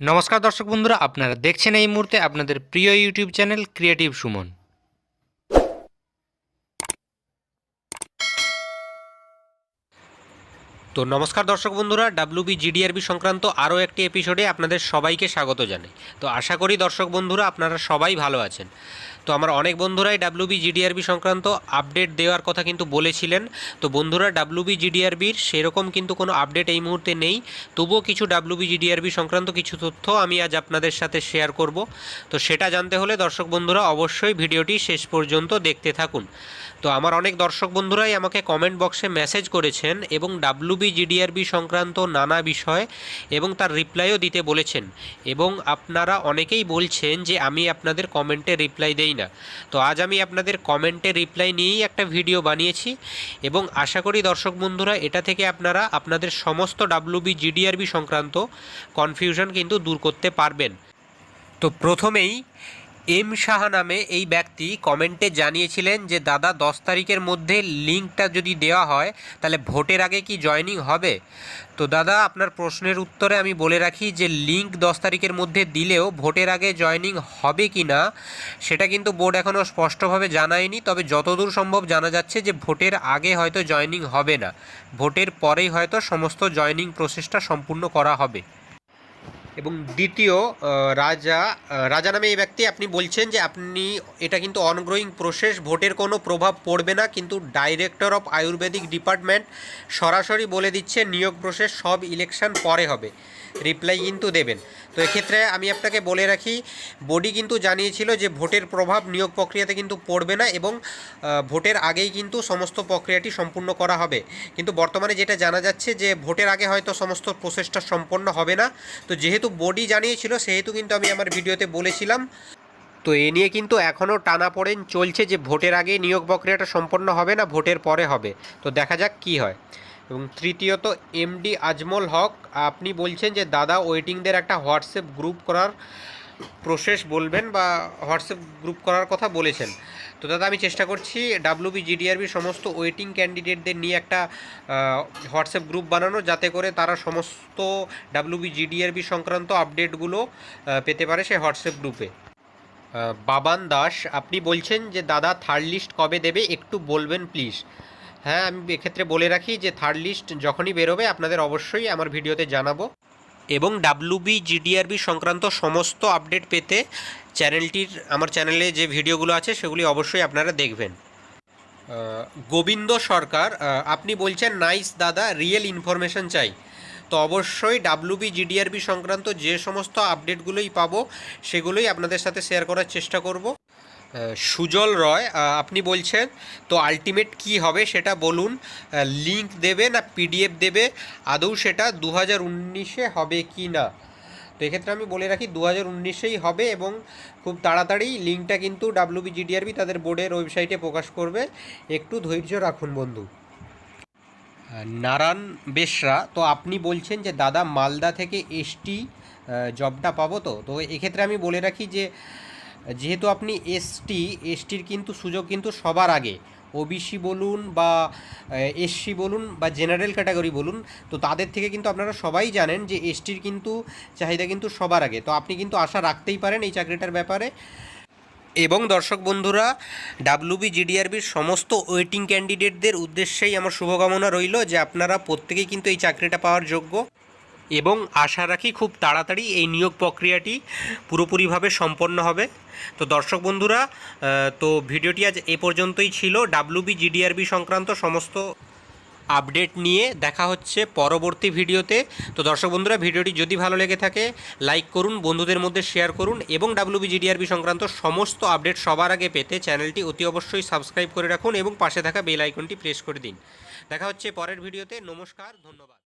নমস্কার দর্শক বন্ধুরা, আপনারা দেখছেন এই মুহূর্তে আপনাদের প্রিয় ইউটিউব চ্যানেল ক্রিয়েটিভ সুমন। তো নমস্কার দর্শক বন্ধুরা ডাব্লিউবি জিডিআরবি সংক্রান্ত আরও একটি এপিসোডে আপনাদের সবাইকে স্বাগত জানাই। তো আশা করি দর্শক বন্ধুরা, আপনারা সবাই ভালো আছেন। তো আমার অনেক বন্ধুরাই ডাব্লিউবি জিডিআরবি সংক্রান্ত আপডেট দেওয়ার কথা কিন্তু বলেছিলেন। তো বন্ধুরা ডাব্লিউবি জিডিআরবির সেরকম কিন্তু কোনো আপডেট এই মুহূর্তে নেই। তবুও কিছু ডাব্লিউবি জিডিআরবি সংক্রান্ত কিছু তথ্য আমি আজ আপনাদের সাথে শেয়ার করব। তো সেটা জানতে হলে দর্শক বন্ধুরা অবশ্যই ভিডিওটি শেষ পর্যন্ত দেখতে থাকুন। তো আমার অনেক দর্শক বন্ধুরাই আমাকে কমেন্ট বক্সে মেসেজ করেছেন এবং ডাব্লিউবি জিডিআরবি সংক্রান্ত নানা বিষয় এবং তার রিপ্লাইও দিতে বলেছেন। এবং আপনারা অনেকেই বলছেন যে আমি আপনাদের কমেন্টে রিপ্লাই দেই না। তো আজ আমি আপনাদের কমেন্টে রিপ্লাই নিয়েই একটা ভিডিও বানিয়েছি এবং আশা করি দর্শক বন্ধুরা, এটা থেকে আপনারা আপনাদের সমস্ত ডাব্লিউবি জিডিআরবি সংক্রান্ত কনফিউশন কিন্তু দূর করতে পারবেন। তো প্রথমেই এম সাহা নামে এই ব্যক্তি কমেন্টে জানিয়েছিলেন যে, দাদা, দশ তারিখের মধ্যে লিঙ্কটা যদি দেওয়া হয়, তাহলে ভোটের আগে কি জয়নিং হবে? তো দাদা, আপনার প্রশ্নের উত্তরে আমি বলে রাখি যে, লিঙ্ক দশ তারিখের মধ্যে দিলেও ভোটের আগে জয়নিং হবে কি না, সেটা কিন্তু বোর্ড এখনও স্পষ্টভাবে জানায়নি। তবে যতদূর সম্ভব জানা যাচ্ছে যে, ভোটের আগে হয়তো জয়নিং হবে না। ভোটের পরেই হয়তো সমস্ত জয়নিং প্রসেসটা সম্পূর্ণ করা হবে। এবং দ্বিতীয় রাজা রাজা নামে এই ব্যক্তি, আপনি বলছেন যে আপনি, এটা কিন্তু অনগ্রোয়িং প্রসেস ভোটের কোনো প্রভাব পড়বে না, কিন্তু ডাইরেক্টর অফ আয়ুর্বেদিক ডিপার্টমেন্ট সরাসরি বলে দিচ্ছে, নিয়োগ প্রসেস সব ইলেকশন পরে হবে। রিপ্লাই কিন্তু দেবেন। তো এক্ষেত্রে আমি আপনাকে বলে রাখি বডি কিন্তু জানিয়েছিল যে ভোটের প্রভাব নিয়োগ প্রক্রিয়াতে কিন্তু পড়বে না এবং ভোটের আগেই কিন্তু সমস্ত প্রক্রিয়াটি সম্পূর্ণ করা হবে। কিন্তু বর্তমানে যেটা জানা যাচ্ছে যে ভোটের আগে হয়তো সমস্ত প্রসেসটা সম্পন্ন হবে না। তো যেহেতু বডি জানিয়েছিল, সেহেতু কিন্তু আমি আমার ভিডিওতে বলেছিলাম। তো এ নিয়ে কিন্তু এখনও টানা পড়েন চলছে যে ভোটের আগে নিয়োগ প্রক্রিয়াটা সম্পন্ন হবে না, ভোটের পরে হবে। তো দেখা যাক কি হয়। এবং তৃতীয়ত এমডি আজমল হক, আপনি বলছেন যে দাদা ওয়েটিংদের একটা হোয়াটসঅ্যাপ গ্রুপ করার প্রসেস বলবেন বা হোয়াটসঅ্যাপ গ্রুপ করার কথা বলেছেন। তো দাদা, আমি চেষ্টা করছি ডাব্লিউ ডাব্লিউবি জিডিআরবি সমস্ত ওয়েটিং ক্যান্ডিডেটদের নিয়ে একটা হোয়াটসঅ্যাপ গ্রুপ বানানো, যাতে করে তারা সমস্ত ডাব্লিউ ডাব্লিউবি জিডিআরবি সংক্রান্ত আপডেটগুলো পেতে পারে সেই হোয়াটসঅ্যাপ গ্রুপে বাবান দাস, আপনি বলছেন যে, দাদা থার্ড লিস্ট কবে দেবে? একটু বলবেন প্লিজ হ্যাঁ আমি এক্ষেত্রে বলে রাখি যে থার্ড লিস্ট যখনই বেরোবে, আপনাদের অবশ্যই আমার ভিডিওতে জানাব। এবং ডাব্লুবি জিডিআরবি সংক্রান্ত সমস্ত আপডেট পেতে চ্যানেলটির আমার চ্যানেলে যে ভিডিওগুলো আছে, সেগুলি অবশ্যই আপনারা দেখবেন। গোবিন্দ সরকার আপনি বলছেন, নাইস দাদা রিয়েল ইনফরমেশন চাই। তো অবশ্যই ডাব্লুবি জিডিআরবি সংক্রান্ত যে সমস্ত আপডেটগুলোই পাবো, সেগুলোই আপনাদের সাথে শেয়ার করার চেষ্টা করব। সুজল রয় আপনি বলছেন, তো আলটিমেট কি হবে সেটা বলুন লিংক দেবে না পিডিএফ দেবে, আদৌ সেটা দু হাজার উনিশে হবে কি না? তো এক্ষেত্রে আমি বলে রাখি দু হাজার উনিশেই হবে এবং খুব তাড়াতাড়ি লিঙ্কটা কিন্তু ডাব্লিউবি জিডিআরবি তাদের বোর্ডের ওয়েবসাইটে প্রকাশ করবে। একটু ধৈর্য রাখুন বন্ধু। নারায়ণ বেশরা তো আপনি বলছেন যে দাদা মালদা থেকে এসটি জবটা পাবো তো? তো এক্ষেত্রে আমি বলে রাখি যে যেহেতু আপনি এসটি এসটির কিন্তু সুযোগ কিন্তু সবার আগে। ওবিসি বলুন বা এসসি বলুন বা জেনারেল ক্যাটাগরি বলুন, তো তাদের থেকে কিন্তু আপনারা সবাই জানেন যে এসটির কিন্তু চাহিদা কিন্তু সবার আগে। তো আপনি কিন্তু আশা রাখতেই পারেন এই চাকরিটার ব্যাপারে। এবং দর্শক বন্ধুরা ডাব্লিউবি জিডিআরবির সমস্ত ওয়েটিং ক্যান্ডিডেটদের উদ্দেশ্যেই আমার শুভকামনা রইল যে আপনারা প্রত্যেকেই কিন্তু এই চাকরিটা পাওয়ার যোগ্য। এবং আশা রাখি খুব তাড়াতাড়ি এই নিয়োগ প্রক্রিয়াটি পুরোপুরিভাবে সম্পন্ন হবে। তো দর্শক বন্ধুরা তো ভিডিওটি আজ এ পর্যন্তই ছিল। ডাব্লিউবি জিডিআরবি সংক্রান্ত সমস্ত আপডেট নিয়ে দেখা হচ্ছে পরবর্তী ভিডিওতে। তো দর্শক বন্ধুরা, ভিডিওটি যদি ভালো লেগে থাকে, লাইক করুন, বন্ধুদের মধ্যে শেয়ার করুন এবং ডাব্লিউবি জিডিআরবি সংক্রান্ত সমস্ত আপডেট সবার আগে পেতে চ্যানেলটি অতি অবশ্যই সাবস্ক্রাইব করে রাখুন এবং পাশে থাকা বেল আইকনটি প্রেস করে দিন। দেখা হচ্ছে পরের ভিডিওতে। নমস্কার, ধন্যবাদ।